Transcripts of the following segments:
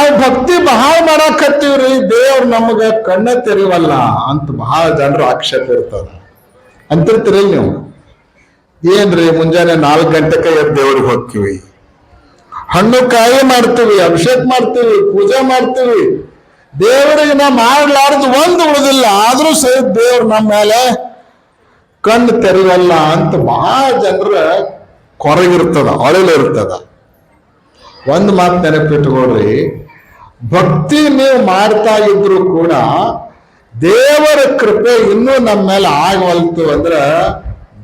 ನಾವು ಭಕ್ತಿ ಬಹಳ ಮಾಡಾಕತ್ತೀವ್ರಿ, ದೇವ್ರು ನಮಗ ಕಣ್ಣ ತೆರಿವಲ್ಲ ಅಂತ ಬಹಳ ಜನರು ಆಕ್ಷೇಪ ಇರ್ತದ ಅಂತಿರ್ತೀರಿ ನೀವು? ಏನ್ರಿ, ಮುಂಜಾನೆ ನಾಲ್ಕು ಗಂಟೆಗೆ ಎದ್ದು ದೇವ್ರಿಗೆ ಹೋಗ್ತೀವಿ. ಹಣ್ಣು ಕಾಯಿ ಮಾಡ್ತೀವಿ, ಅಭಿಷೇಕ ಮಾಡ್ತೀವಿ, ಪೂಜೆ ಮಾಡ್ತೀವಿ. ದೇವರಿಗೆ ನಾ ಮಾಡ್ಲಾರ್ದು ಒಂದು ಉಳಿದಿಲ್ಲ, ಆದ್ರೂ ಸಹಿತ ದೇವ್ರು ನಮ್ಮ ಮೇಲೆ ಕಣ್ಣು ತೆರೆಯಲ್ಲ ಅಂತ ಬಹಳ ಜನರ ಕೊರಗಿರ್ತದ ಅಳಲಿರ್ತದ ಒಂದು ಮಾತು ನೆನಪಿಟ್ಕೊಳ್ರಿ ಭಕ್ತಿ ನೀವು ಮಾಡ್ತಾ ಇದ್ರು ಕೂಡ ದೇವರ ಕೃಪೆ ಇನ್ನೂ ನಮ್ಮ ಮೇಲೆ ಆಗವಲ್ತು ಅಂದ್ರೆ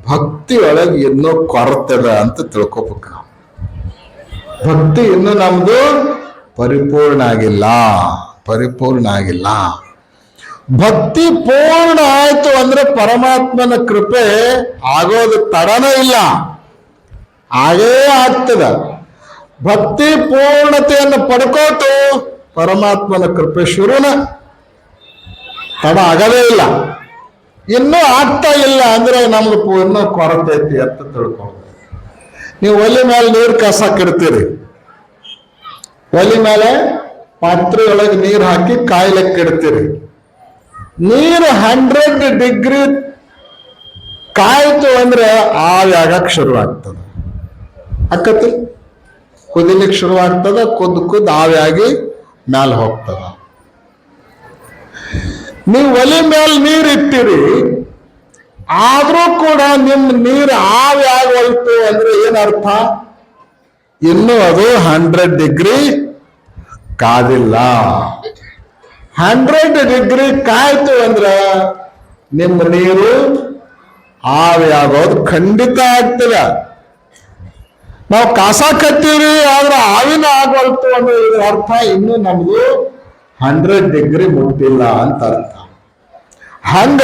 ಭಕ್ತಿ ಒಳಗೆ ಇನ್ನೂ ಕೊರತೆದ ಅಂತ ತಿಳ್ಕೊಬೇಕು ಭಕ್ತಿ ಇನ್ನೂ ನಮ್ದು ಪರಿಪೂರ್ಣ ಆಗಿಲ್ಲ ಪರಿಪೂರ್ಣ ಆಗಿಲ್ಲ. ಭಕ್ತಿ ಪೂರ್ಣ ಆಯ್ತು ಅಂದ್ರೆ ಪರಮಾತ್ಮನ ಕೃಪೆ ಆಗೋದು ತಡನೇ ಇಲ್ಲ. ಹಾಗೇ ಆಗ್ತದ. ಭಕ್ತಿ ಪೂರ್ಣತೆಯನ್ನು ಪಡ್ಕೋತು ಪರಮಾತ್ಮನ ಕೃಪೆ ಶುರುನ ತಡ ಆಗದೇ ಇಲ್ಲ. ಇನ್ನೂ ಆಗ್ತಾ ಇಲ್ಲ ಅಂದ್ರೆ ನಮ್ಗೆ ಪೂರ್ಣ ಕೊರತೆ ಐತಿ ಅಂತ ತಿಳ್ಕೊಂಡು ನೀವು ಒಲೆ ಮೇಲೆ ನೀರು ಕಸಾಕಿಡ್ತೀರಿ ಒಲೆ ಮೇಲೆ ಪಾತ್ರೆ ಒಳಗೆ ನೀರು ಹಾಕಿ ಕಾಯ್ಲಿಕ್ಕೆ ಇಡ್ತೀರಿ ನೀರು ಹಂಡ್ರೆಡ್ ಡಿಗ್ರಿ ಕಾಯ್ತು ಅಂದ್ರೆ ಆಗಕ್ಕೆ ಶುರು ಆಗ್ತದೆ ಅಕ್ಕತಿ ಕುದಿಲಿಕ್ಕೆ ಶುರು ಆಗ್ತದೆ ಕುದ್ದು ಕುದ್ದು ಕುದ್ ಆವಿಯಾಗಿ ಮ್ಯಾಲ ಹೋಗ್ತದ ನೀವು ಒಲೆ ಮೇಲೆ ನೀರು ಇಟ್ಟಿರಿ, ಆದ್ರೂ ಕೂಡ ನಿಮ್ಮ ನೀರು ಆವಿ ಆಗೋಯ್ತು ಅಂದ್ರೆ ಏನರ್ಥ ಇನ್ನು ಅದು ಹಂಡ್ರೆಡ್ ಡಿಗ್ರಿ ಕಾದಿಲ್ಲ. ಹಂಡ್ರೆಡ್ ಡಿಗ್ರಿ ಕಾಯ್ತು ಅಂದ್ರೆ ನಿಮ್ಮ ನೀರು ಆವಿಯಾಗೋದು ಖಂಡಿತ ಆಗ್ತದೆ. ನಾವು ಕಸ ಕತ್ತೀವಿ ಆದ್ರೆ ಆವಿನ ಆಗಲ್ತು ಇದ್ರ ಅರ್ಥ ಇನ್ನೂ ನಮ್ದು ಹಂಡ್ರೆಡ್ ಡಿಗ್ರಿ ಮುಟ್ಟಿಲ್ಲ ಅಂತ ಅರ್ಥ. ಹಂಗ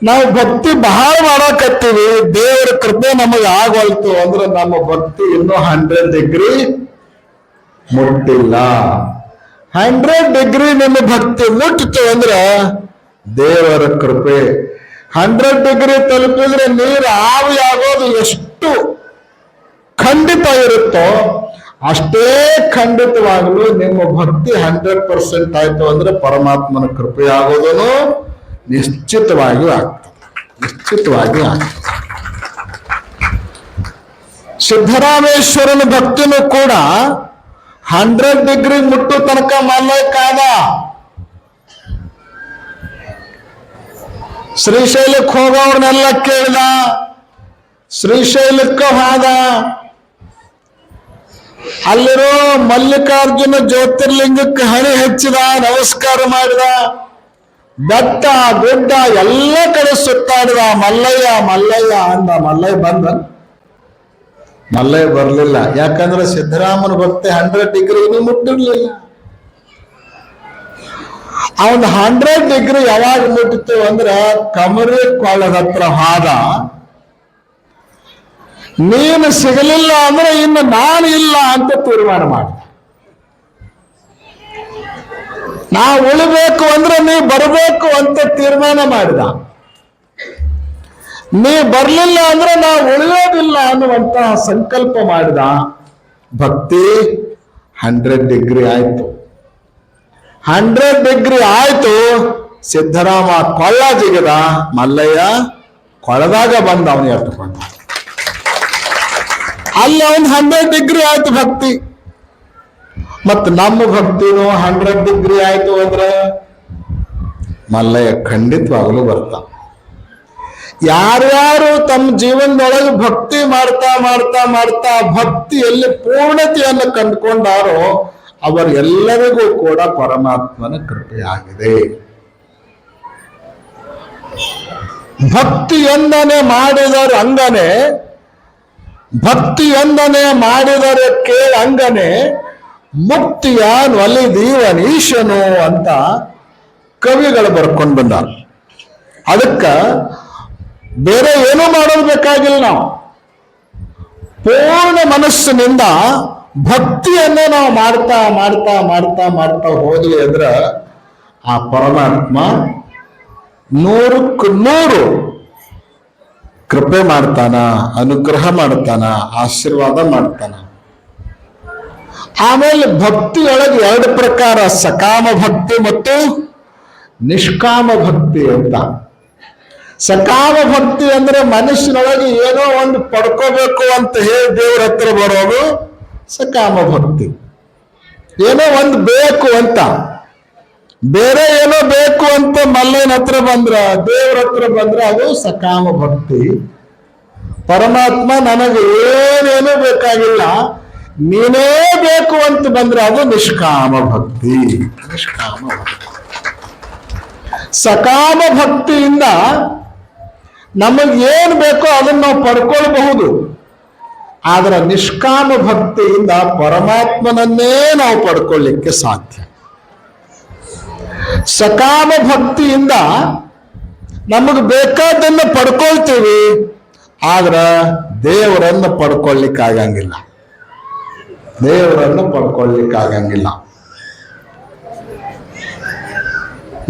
ನಾವು ಭಕ್ತಿ ಬಹಳ ಮಾಡಾಕತ್ತೀವಿ ದೇವರ ಕೃಪೆ ನಮಗೆ ಆಗಲ್ತು ಅಂದ್ರೆ ನಮ್ಮ ಭಕ್ತಿ ಇನ್ನೂ ಹಂಡ್ರೆಡ್ ಡಿಗ್ರಿ ಮುಟ್ಟಿಲ್ಲ. ಹಂಡ್ರೆಡ್ ಡಿಗ್ರಿ ನಿಮ್ಮ ಭಕ್ತಿ ಮುಟ್ಟಿತು ಅಂದ್ರೆ ದೇವರ ಕೃಪೆ. ಹಂಡ್ರೆಡ್ ಡಿಗ್ರಿ ತಲುಪಿದ್ರೆ ನೀರು ಆವಿ ಆಗೋದು ಎಷ್ಟು ಖಂಡಿತ ಇರುತ್ತೋ ಅಷ್ಟೇ ಖಂಡಿತವಾಗಲು ನಿಮ್ಮ ಭಕ್ತಿ ಹಂಡ್ರೆಡ್ ಪರ್ಸೆಂಟ್ ಆಯ್ತು ಅಂದ್ರೆ ಪರಮಾತ್ಮನ ಕೃಪೆಯಾಗೋದನ್ನು ನಿಶ್ಚಿತವಾಗಿಯೂ ಆಗ್ತದೆ. ನಿಶ್ಚಿತವಾಗಿಯೂ ಆಗ್ತದೆ. ಸಿದ್ದರಾಮೇಶ್ವರನ ಭಕ್ತಿನೂ ಕೂಡ ಹಂಡ್ರೆಡ್ ಡಿಗ್ರಿ ಮುಟ್ಟು ತನಕ ಮಲ್ಲಕ್ಕಾದ ಶ್ರೀಶೈಲಕ್ಕೆ ಹೋಗೋರ್ನೆಲ್ಲ ಕೇಳಿದ, ಶ್ರೀಶೈಲಕ್ಕೆ ಹೋದ. ಅಲ್ಲಿರೋ ಮಲ್ಲಿಕಾರ್ಜುನ ಜ್ಯೋತಿರ್ಲಿಂಗಕ್ಕೆ ಹಣೆ ಹಚ್ಚಿದ, ನಮಸ್ಕಾರ ಮಾಡಿದ ಬೆಟ್ಟ ಗುಡ್ಡ ಎಲ್ಲ ಕಡೆ ಸುತ್ತಾಡಿದ, ಮಲ್ಲಯ್ಯ ಮಲ್ಲಯ್ಯ ಅಂದ. ಮಲ್ಲಯ್ಯ ಬಂದ? ಮಲ್ಲಯ್ಯ ಬರಲಿಲ್ಲ. ಯಾಕಂದ್ರೆ ಸಿದ್ದರಾಮನ ಭಕ್ತಿ ಹಂಡ್ರೆಡ್ ಡಿಗ್ರಿ ಇನ್ನೂ ಮುಟ್ಟಿರ್ಲಿಲ್ಲ. ಅವನ್ ಹಂಡ್ರೆಡ್ ಡಿಗ್ರಿ ಯಾವಾಗ ಮುಟ್ಟಿತು ಅಂದ್ರೆ ಕಮರಿ ಕೊಳ್ಳದ ಹತ್ರ ಹಾದ. ನೀನು ಸಿಗಲಿಲ್ಲ ಅಂದ್ರೆ ಇನ್ನು ನಾನು ಇಲ್ಲ ಅಂತ ತೀರ್ಮಾನ ಮಾಡ. ನಾ ಉಳಿಬೇಕು ಅಂದ್ರೆ ನೀ ಬರಬೇಕು ಅಂತ ತೀರ್ಮಾನ ಮಾಡಿದ. ನೀ ಬರ್ಲಿಲ್ಲ ಅಂದ್ರೆ ನಾ ಉಳಿಯೋದಿಲ್ಲ ಅನ್ನುವಂತಹ ಸಂಕಲ್ಪ ಮಾಡಿದ. ಭಕ್ತಿ ಹಂಡ್ರೆಡ್ ಡಿಗ್ರಿ ಆಯ್ತು. ಹಂಡ್ರೆಡ್ ಡಿಗ್ರಿ ಆಯ್ತು ಸಿದ್ದರಾಮ ಕೊಳ್ಳ ಜಿಗದ, ಮಲ್ಲಯ್ಯ ಕೊಳದಾಗ ಬಂದ ಅವನು ಎತ್ತುಕೊಂಡ ಅಲ್ಲಿ ಒಂದು ಹಂಡ್ರೆಡ್ ಡಿಗ್ರಿ ಆಯ್ತು ಭಕ್ತಿ. ಮತ್ ನಮ್ಮ ಭಕ್ತಿನೂ ಹಂಡ್ರೆಡ್ ಡಿಗ್ರಿ ಆಯ್ತು ಅಂದ್ರೆ ಮಲ್ಲಯ್ಯ ಖಂಡಿತವಾಗಲೂ ಬರ್ತಾ ಯಾರ್ಯಾರು ತಮ್ಮ ಜೀವನದೊಳಗೆ ಭಕ್ತಿ ಮಾಡ್ತಾ ಮಾಡ್ತಾ ಮಾಡ್ತಾ ಭಕ್ತಿಯಲ್ಲಿ ಪೂರ್ಣತೆಯನ್ನು ಕಂಡುಕೊಂಡಾರೋ ಅವರೆಲ್ಲರಿಗೂ ಕೂಡ ಪರಮಾತ್ಮನ ಕೃಪೆಯಾಗಿದೆ. ಭಕ್ತಿಯೊಂದನೆ ಮಾಡಿದ ಅಂಗನೆ ಭಕ್ತಿಯೊಂದನೆ ಮಾಡಿದರೆ ಕೇಳಂಗನೆ ಮುಕ್ತಿಯ ಒಲಿದೀವನೀಶನು ಅಂತ ಕವಿಗಳು ಬರ್ಕೊಂಡು ಬಂದಾರ. ಅದಕ್ಕ ಬೇರೆ ಏನೂ ಮಾಡೋದು ಬೇಕಾಗಿಲ್ಲ ನಾವು. ಪೂರ್ಣ ಮನಸ್ಸಿನಿಂದ ಭಕ್ತಿಯನ್ನೇ ನಾವು ಮಾಡ್ತಾ ಮಾಡ್ತಾ ಮಾಡ್ತಾ ಮಾಡ್ತಾ ಹೋದ್ವಿ ಅಂದ್ರ ಆ ಪರಮಾತ್ಮ ನೂರಕ್ಕೆ ನೂರು ಕೃಪೆ ಮಾಡ್ತಾನ, ಅನುಗ್ರಹ ಮಾಡ್ತಾನ, ಆಶೀರ್ವಾದ ಮಾಡ್ತಾನ? ಆಮೇಲೆ ಭಕ್ತಿಯೊಳಗೆ ಎರಡು ಪ್ರಕಾರ, ಸಕಾಮ ಭಕ್ತಿ ಮತ್ತು ನಿಷ್ಕಾಮ ಭಕ್ತಿ ಅಂತ. ಸಕಾಮ ಭಕ್ತಿ ಅಂದ್ರೆ ಮನುಷ್ಯನೊಳಗೆ ಏನೋ ಒಂದು ಪಡ್ಕೋಬೇಕು ಅಂತ ಹೇಳಿ ದೇವ್ರ ಹತ್ರ ಬರೋದು ಸಕಾಮ ಭಕ್ತಿ. ಏನೋ ಒಂದು ಬೇಕು ಅಂತ. ಬೇರೆ ಏನೋ ಬೇಕು ಅಂತ ಮಲ್ಲನ ಹತ್ರ ಬಂದ್ರ, ದೇವ್ರ ಹತ್ರ ಬಂದ್ರ ಅದು ಸಕಾಮ ಭಕ್ತಿ. ಪರಮಾತ್ಮ ನನಗೆ ಏನೇನು ಬೇಕಾಗಿಲ್ಲ, ನೀನೇ ಬೇಕು ಅಂತ ಬಂದ್ರೆ ಅದು ನಿಷ್ಕಾಮ ಭಕ್ತಿ. ನಿಷ್ಕಾಮ ಭಕ್ತಿ. ಸಕಾಮ ಭಕ್ತಿಯಿಂದ ನಮಗೆ ಏನು ಬೇಕೋ ಅದನ್ನ ನಾವು ಪಡ್ಕೊಳ್ಬಹುದು. ಆದ್ರೆ ನಿಷ್ಕಾಮ ಭಕ್ತಿಯಿಂದ ಪರಮಾತ್ಮನನ್ನೇ ನಾವು ಪಡ್ಕೊಳ್ಳಿಕ್ಕೆ ಸಾಧ್ಯ. ಸಕಾಮ ಭಕ್ತಿಯಿಂದ ನಮಗೆ ಬೇಕಾದನ್ನ ಪಡ್ಕೊಳ್ತೀವಿ, ಆದ್ರ ದೇವರನ್ನ ಪಡ್ಕೊಳ್ಳಿಕ್ಕಾಗಂಗಿಲ್ಲ. ದೇವರನ್ನ ಪಡ್ಕೊಳ್ಳಿಕ್ಕಾಗಂಗಿಲ್ಲ.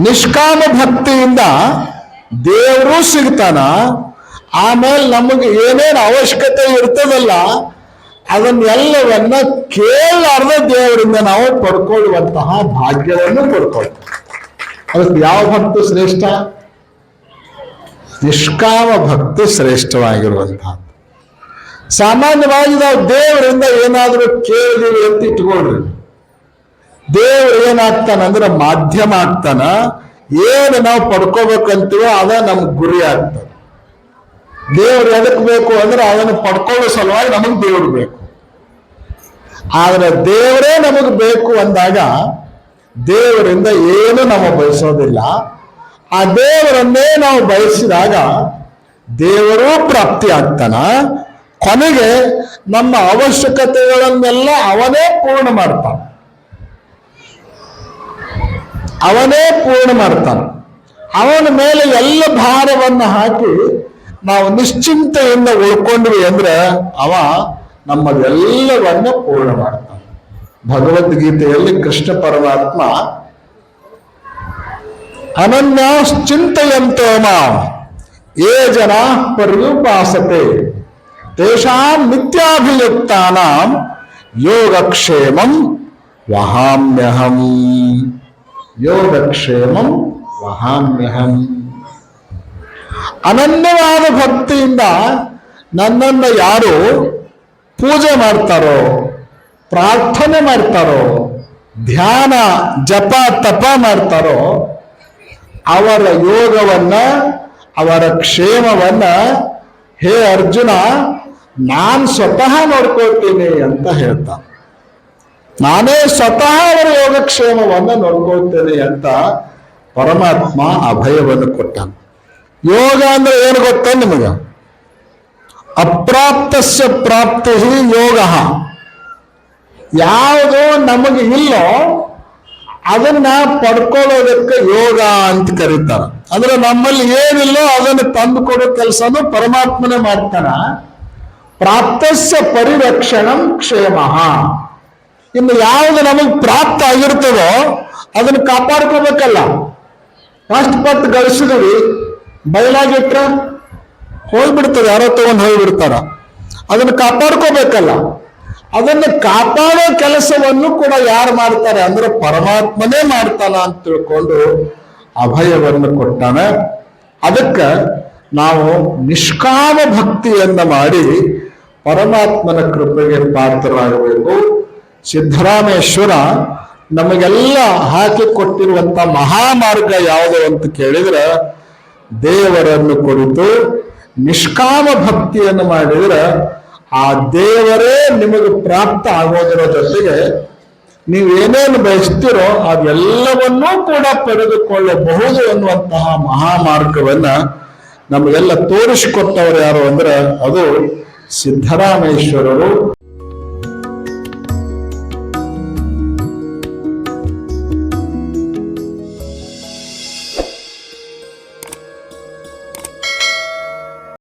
ನಿಷ್ಕಾಮ ಭಕ್ತಿಯಿಂದ ದೇವರು ಸಿಗ್ತಾನ, ಆಮೇಲೆ ನಮಗೆ ಏನೇನು ಅವಶ್ಯಕತೆ ಇರ್ತದಲ್ಲ, ಅದನ್ನೆಲ್ಲವನ್ನ ಕೇಳಲಾರ್ದ ದೇವರಿಂದ ನಾವು ಪಡ್ಕೊಳ್ಳುವಂತಹ ಭಾಗ್ಯವನ್ನು ಪಡ್ಕೊಳ್ತೀವಿ. ಅದಕ್ಕೆ ಯಾವ ಭಕ್ತಿ ಶ್ರೇಷ್ಠ? ನಿಷ್ಕಾಮ ಭಕ್ತಿ ಶ್ರೇಷ್ಠವಾಗಿರುವಂತಹದ್ದು ಸಾಮಾನ್ಯವಾಗಿ ನಾವು ದೇವರಿಂದ ಏನಾದರೂ ಕೇಳಿದೀವಿ ಅಂತ ಇಟ್ಕೊಳ್ರಿ. ದೇವ್ರು ಏನಾಗ್ತಾನಂದ್ರೆ ಮಾಧ್ಯಮ ಆಗ್ತಾನ, ಏನು ನಾವು ಪಡ್ಕೋಬೇಕಂತೀವೋ ಅದ ನಮ್ಗೆ ಗುರಿ ಆಗ್ತದೆ. ದೇವ್ರು ಎದಕ್ ಬೇಕು ಅಂದ್ರೆ ಅದನ್ನು ಪಡ್ಕೊಳ್ಳೋ ಸಲುವಾಗಿ ನಮಗ್ ದೇವ್ರು ಬೇಕು. ಆದ್ರೆ ದೇವರೇ ನಮಗ್ ಬೇಕು ಅಂದಾಗ ದೇವರಿಂದ ಏನು ನಾವು ಬಯಸೋದಿಲ್ಲ. ಆ ದೇವರನ್ನೇ ನಾವು ಬಯಸಿದಾಗ ದೇವರೂ ಪ್ರಾಪ್ತಿ ಆಗ್ತಾನ. ಕೊನೆಗೆ ನಮ್ಮ ಅವಶ್ಯಕತೆಗಳನ್ನೆಲ್ಲ ಅವನೇ ಪೂರ್ಣ ಮಾಡ್ತಾನೆ. ಅವನೇ ಪೂರ್ಣ ಮಾಡ್ತಾನೆ. ಅವನ ಮೇಲೆ ಎಲ್ಲ ಭಾರವನ್ನು ಹಾಕಿ ನಾವು ನಿಶ್ಚಿಂತೆಯಿಂದ ಉಳ್ಕೊಂಡ್ವಿ ಅಂದ್ರೆ ಅವ ನಮ್ಮದೆಲ್ಲವನ್ನ ಪೂರ್ಣ ಮಾಡ್ತಾನೆ. ಭಗವದ್ಗೀತೆಯಲ್ಲಿ ಕೃಷ್ಣ ಪರಮಾತ್ಮ, ಅನನ್ಯಾಶ್ಚಿಂತೆಯಂತೋ ಮಾಂ, ಯೇ ಜನ ಪರ್ಯುಪಾಸತೆ, ತೇಷಾಂ ನಿತ್ಯಾಭಿಯುಕ್ತಾನ ಯೋಗಕ್ಷೇಮಂ ವಹಾಮ್ಯಹಂ. ಯೋಗಕ್ಷೇಮಂ ವಹಾಮ್ಯಹಂ. ಅನನ್ಯವಾದ ಭಕ್ತಿಯಿಂದ ನನ್ನನ್ನು ಯಾರು ಪೂಜೆ ಮಾಡ್ತಾರೋ ಪ್ರಾರ್ಥನೆ ಮಾಡ್ತಾರೋ, ಧ್ಯಾನ, ಜಪ, ತಪ ಮಾಡ್ತಾರೋ, ಅವರ ಯೋಗವನ್ನ, ಅವರ ಕ್ಷೇಮವನ್ನ, ಹೇ ಅರ್ಜುನ, ನಾನು ಸ್ವತಃ ನೋಡ್ಕೊಳ್ತೀನಿ ಅಂತ ಹೇಳ್ತಾನೆ ನಾನೇ ಸ್ವತಃ ಅವರ ಯೋಗಕ್ಷೇಮವನ್ನು ನೋಡ್ಕೊಳ್ತೇನೆ ಅಂತ ಪರಮಾತ್ಮ ಅಭಯವನ್ನು ಕೊಟ್ಟಾನ. ಯೋಗ ಅಂದ್ರೆ ಏನು ಗೊತ್ತ ನಿಮಗೆ? ಅಪ್ರಾಪ್ತಸ್ಯ ಪ್ರಾಪ್ತಿ ಯೋಗ. ಯಾವುದು ನಮಗೆ ಇಲ್ಲೋ ಅದನ್ನ ಪಡ್ಕೊಳ್ಳೋದಕ್ಕೆ ಯೋಗ ಅಂತ ಕರೀತಾರ. ಅಂದ್ರೆ ನಮ್ಮಲ್ಲಿ ಏನಿಲ್ಲೋ ಅದನ್ನು ತಂದು ಕೊಡೋ ಕೆಲಸನು ಪರಮಾತ್ಮನೇ ಮಾಡ್ತಾನ. ಪ್ರಾಪ್ತಸ್ಯ ಪರಿರಕ್ಷಣಂ ಕ್ಷೇಮ. ಇನ್ನು ಯಾವುದು ನಮಗೆ ಪ್ರಾಪ್ತ ಆಗಿರ್ತದೋ ಅದನ್ನು ಕಾಪಾಡ್ಕೋಬೇಕಲ್ಲ. ಫಸ್ಟ್ ಪತ್ ಗಳಿಸಿದ್ವಿ. ಬಯಲಾಗಿಟ್ರ ಹೋಗ್ಬಿಡ್ತದೆ, ಯಾರೋ ತಗೊಂಡು ಹೋಗ್ಬಿಡ್ತಾರ. ಅದನ್ನು ಕಾಪಾಡ್ಕೋಬೇಕಲ್ಲ. ಅದನ್ನು ಕಾಪಾಡೋ ಕೆಲಸವನ್ನು ಕೂಡ ಯಾರು ಮಾಡ್ತಾರೆ ಅಂದ್ರೆ ಪರಮಾತ್ಮನೇ ಮಾಡ್ತಾನ ಅಂತ ತಿಳ್ಕೊಂಡು ಅಭಯವನ್ನು ಕೊಟ್ಟಾನೆ. ಅದಕ್ಕೆ ನಾವು ನಿಷ್ಕಾಮ ಭಕ್ತಿಯನ್ನ ಮಾಡಿ ಪರಮಾತ್ಮನ ಕೃಪೆಗೆ ಪಾತ್ರರಾಗಬೇಕು. ಸಿದ್ದರಾಮೇಶ್ವರ ನಮಗೆಲ್ಲ ಹಾಕಿ ಕೊಟ್ಟಿರುವಂತ ಮಹಾಮಾರ್ಗ ಯಾವುದು ಅಂತ ಕೇಳಿದ್ರೆ ದೇವರನ್ನು ಕುರಿತು ನಿಷ್ಕಾಮ ಭಕ್ತಿಯನ್ನು ಮಾಡಿದ್ರೆ ಆ ದೇವರೇ ನಿಮಗೆ ಪ್ರಾಪ್ತ ಆಗೋದರ ಜೊತೆಗೆ ನೀವೇನೇನು ಬಯಸ್ತಿರೋ ಅದೆಲ್ಲವನ್ನೂ ಕೂಡ ಪಡೆದುಕೊಳ್ಳಬಹುದು ಅನ್ನುವಂತಹ ಮಹಾಮಾರ್ಗವನ್ನ ನಮಗೆಲ್ಲ ತೋರಿಸಿಕೊಟ್ಟವರು ಯಾರು ಅಂದ್ರೆ ಅದು ಸಿದ್ದರಾಮೇಶ್ವರರು